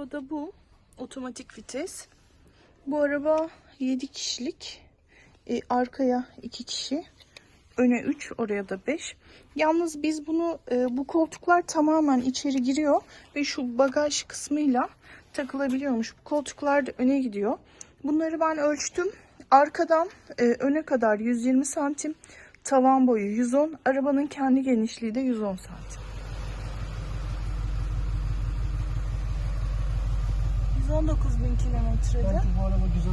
arabada bu. Otomatik vites. Bu araba 7 kişilik. E, arkaya 2 kişi. Öne 3, oraya da 5. Yalnız biz bunu, e, bu koltuklar tamamen içeri giriyor. Ve şu bagaj kısmıyla takılabiliyormuş. Bu koltuklar da öne gidiyor. Bunları ben ölçtüm. Arkadan e, öne kadar 120 santim. Tavan boyu 110. Arabanın kendi genişliği de 110 santim. 119 bin kilometrede. Bu araba güzel.